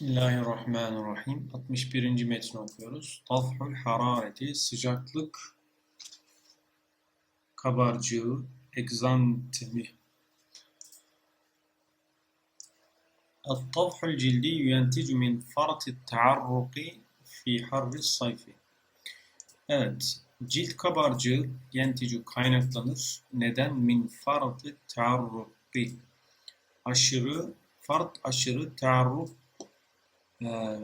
Bismillahirrahmanirrahim. 61. metni okuyoruz. Tafhul harareti, sıcaklık kabarcığı, egzantemi. الطفح الجلدي ينتج من فرط التعرق في حر الصيف. Evet, cilt kabarcığı yenticu kaynaklanır. Neden? Min fartı taarruki. Aşırı, fart aşırı taarruk e,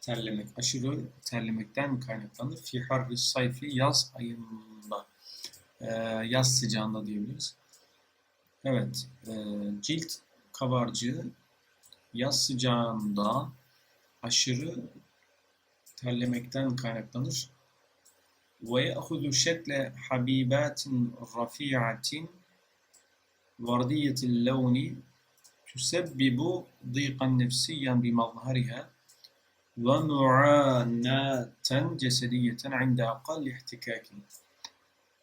terlemek, aşırı terlemekten kaynaklanır. Fi harri sayfi yaz ayında, e, yaz sıcağında diyebiliriz. Evet, e, cilt kabarcığı yaz sıcağında aşırı terlemekten kaynaklanır. Ve ye'hudu şekle habibatin rafi'atin vardiyetil levni تسبب ضيقا نفسيا بمظهرها ومعاناة جسدية عند أقل احتكاك.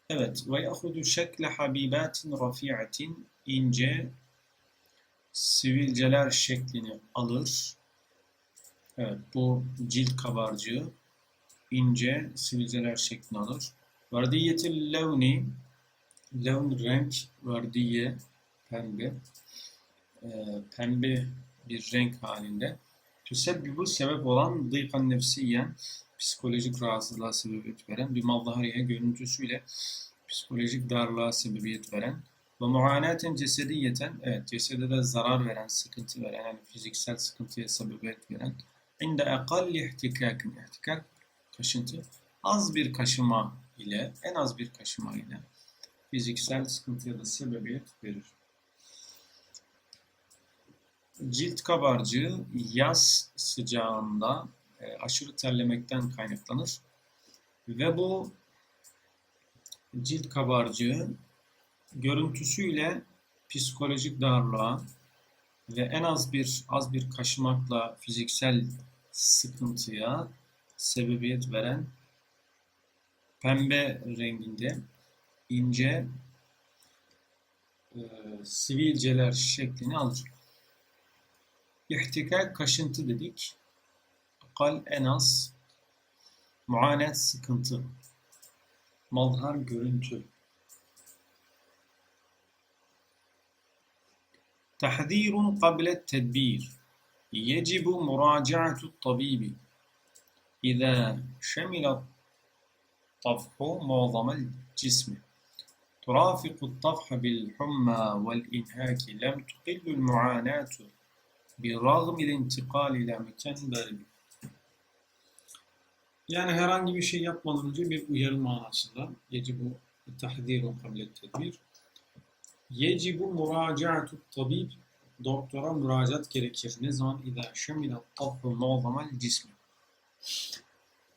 Evet, ve yahudu şekle habibatin rafi'atin ince sivilceler şeklini alır. Evet, bu cilt kabarcığı ince sivilceler şeklini alır. Vardiyetil levni levn renk, vardiye pembe e, pembe bir renk halinde. Tüsebbibu sebep olan dıykan nefsiyen psikolojik rahatsızlığa sebebiyet veren bir maldahariye görüntüsüyle psikolojik darlığa sebebiyet veren ve muanaten cesediyeten evet cesede de zarar veren, sıkıntı veren yani fiziksel sıkıntıya sebebiyet veren inde akalli ihtikakin ihtikak kaşıntı az bir kaşıma ile en az bir kaşıma ile fiziksel sıkıntıya da sebebiyet verir. Cilt kabarcığı yaz sıcağında e, aşırı terlemekten kaynaklanır. Ve bu cilt kabarcığı görüntüsüyle psikolojik darlığa ve en az bir az bir kaşımakla fiziksel sıkıntıya sebebiyet veren pembe renginde ince e, sivilceler şeklini alır. İhtikak kaşıntı dedik. Kal en az. Muanet sıkıntı. Malhar görüntü. تحذير قبل التدبير يجب مراجعة الطبيب إذا شمل الطفح معظم الجسم ترافق الطفح بالحمى والإنهاك لم تقل المعاناة برغم الانتقال إلى مكان بارد. Yani herhangi bir şey yapmadan önce bir uyarı manasında yecibu tahdiru kablet tedbir yecibu muracaatu tabib doktora müracaat gerekir. Ne zaman idâ şemile tafru mu'zamal cismi.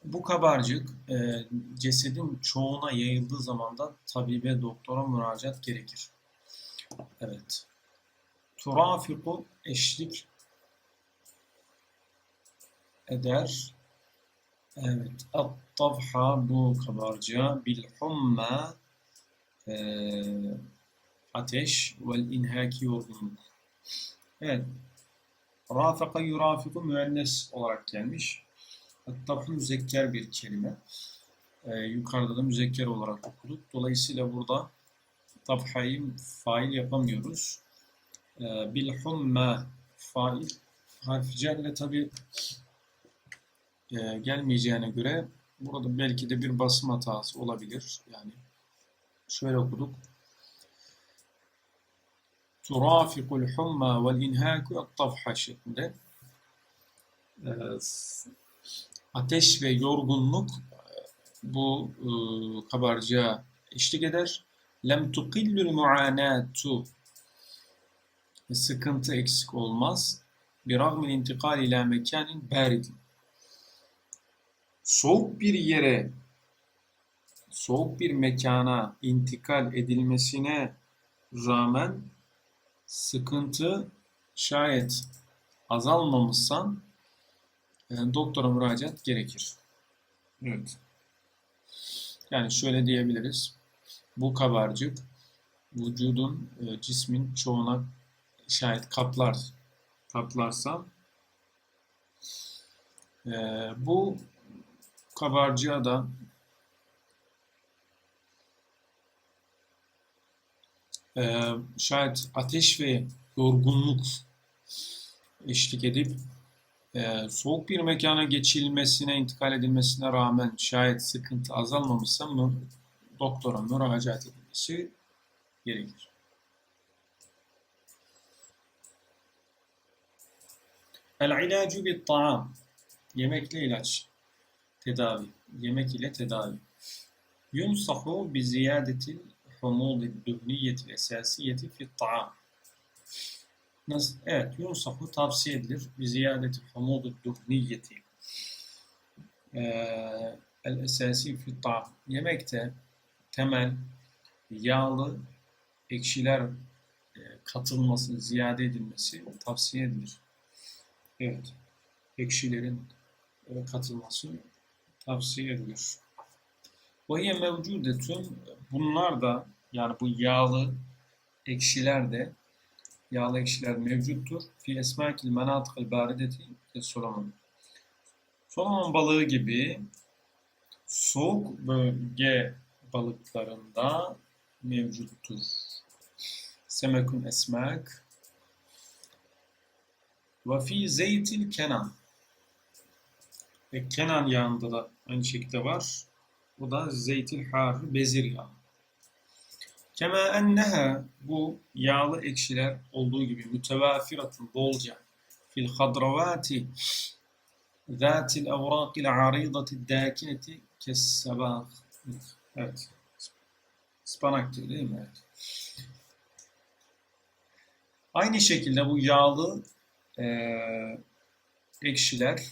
Bu kabarcık e, cesedin çoğuna yayıldığı zaman da tabibe doktora müracaat gerekir. Evet. Turafiku eşlik eder. Evet. At-tavha bu kabarcığa bil humma e, ateş vel inhaki yorgunluk. Evet. Rafaka yurafiku müennes olarak gelmiş. At-tavhu müzekker bir kelime. E, yukarıda da müzekker olarak okuduk. Dolayısıyla burada tafhayı fail yapamıyoruz. E, bil humma fail harfi cerle tabi e, gelmeyeceğine göre burada belki de bir basım hatası olabilir. Yani şöyle okuduk. Turafikul humma vel inhaku at-tafha şeklinde. E, ateş ve yorgunluk bu e, kabarcığa eşlik eder. Lem tuqillul muanatu sıkıntı eksik olmaz. Bir ragmil intikal ila mekanin baridin soğuk bir yere, soğuk bir mekana intikal edilmesine rağmen sıkıntı şayet azalmamışsa e, doktora müracaat gerekir. Evet. Yani şöyle diyebiliriz. Bu kabarcık vücudun, e, cismin çoğuna şayet kaplar, kaplarsa Ee, bu kabarcığa da e, şayet ateş ve yorgunluk eşlik edip e, soğuk bir mekana geçilmesine, intikal edilmesine rağmen şayet sıkıntı azalmamışsa mı, doktora müracaat edilmesi gerekir. El-ilacu bit-ta'am. Yemekle ilaç. Tedavi. Yemek ile tedavi. Yunsahu bi ziyadetil humudi duhniyeti esasiyeti fi't-ta'am. Nasıl? Evet, yunsahu tavsiye edilir. Bi ziyadeti humudi duhniyeti. Ee, el-esasi fi't-ta'am. Yemekte temel yağlı ekşiler e, katılması, ziyade edilmesi tavsiye edilir. Evet, ekşilerin e, katılması tavsiye edilir. Vahiye mevcudetun bunlar da yani bu yağlı ekşiler de yağlı ekşiler mevcuttur. Fi esmakil menatıkıl barideti Solomon. Solomon balığı gibi soğuk bölge balıklarında mevcuttur. Semekun esmak ve fi zeytil kenan. Ve kenan yağında da aynı şekilde var. O da zeytil har, bezir yağı. Kema enneha bu yağlı ekşiler olduğu gibi mütevafiratın bolca fil hadravati zatil evraqil aridati dakineti kessabah. Evet. Ispanak diyor değil mi? Evet. Aynı şekilde bu yağlı e, ekşiler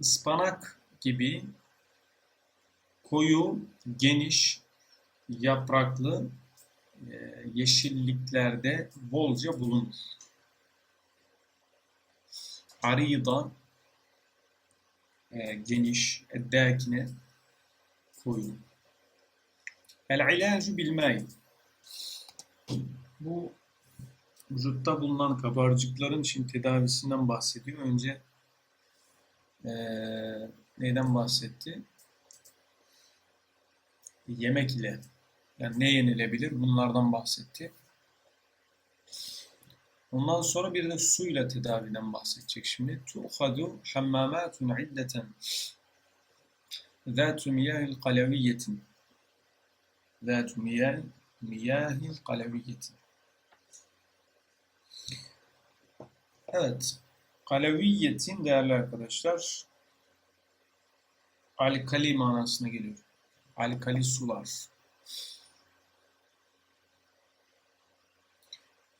ıspanak gibi koyu, geniş, yapraklı e, yeşilliklerde bolca bulunur. Arida e, geniş, eddâkine koyu. El-ilâcu bil Bu vücutta bulunan kabarcıkların şimdi tedavisinden bahsediyor. Önce ee, neyden bahsetti? Yemek ile yani ne yenilebilir bunlardan bahsetti. Ondan sonra bir de suyla tedaviden bahsedecek şimdi. Tuhadu hammamatun iddeten zâtu miyâhil kaleviyetin zâtu miyâhil kaleviyetin Evet. Kaleviyetin değerli arkadaşlar alkali manasına geliyor. Alkali sular.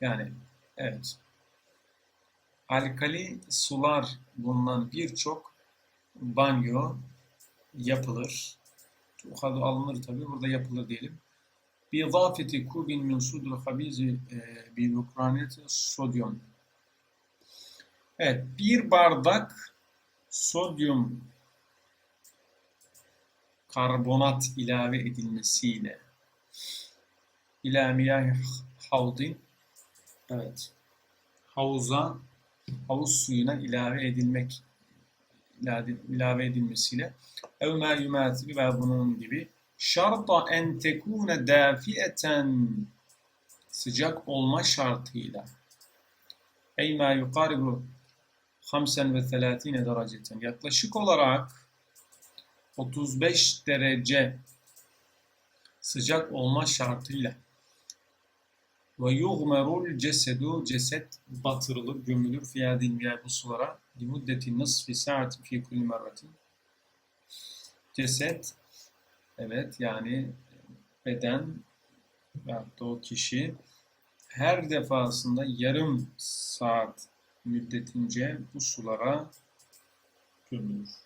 Yani evet. Alkali sular bulunan birçok banyo yapılır. Tuhadu alınır tabi. Burada yapılır diyelim. Bir zafeti kubin min sudul habizi bi ukraniyeti sodyum. Evet, bir bardak sodyum karbonat ilave edilmesiyle ila havdin evet havuza havuz suyuna ilave edilmek ilave edilmesiyle ev ma yumatili ve bunun gibi şarta en tekune dafiyeten sıcak olma şartıyla ey ma yukaribu 35 dereceten yaklaşık olarak 35 derece sıcak olma şartıyla. Ve yuğmerul cesedu ceset batırılır, gömülür. Fiyadil miyah bu sulara li muddeti nısfi saat fi kulli merratin ceset evet yani beden veyahut da o kişi her defasında yarım saat müddetince bu sulara gömülür.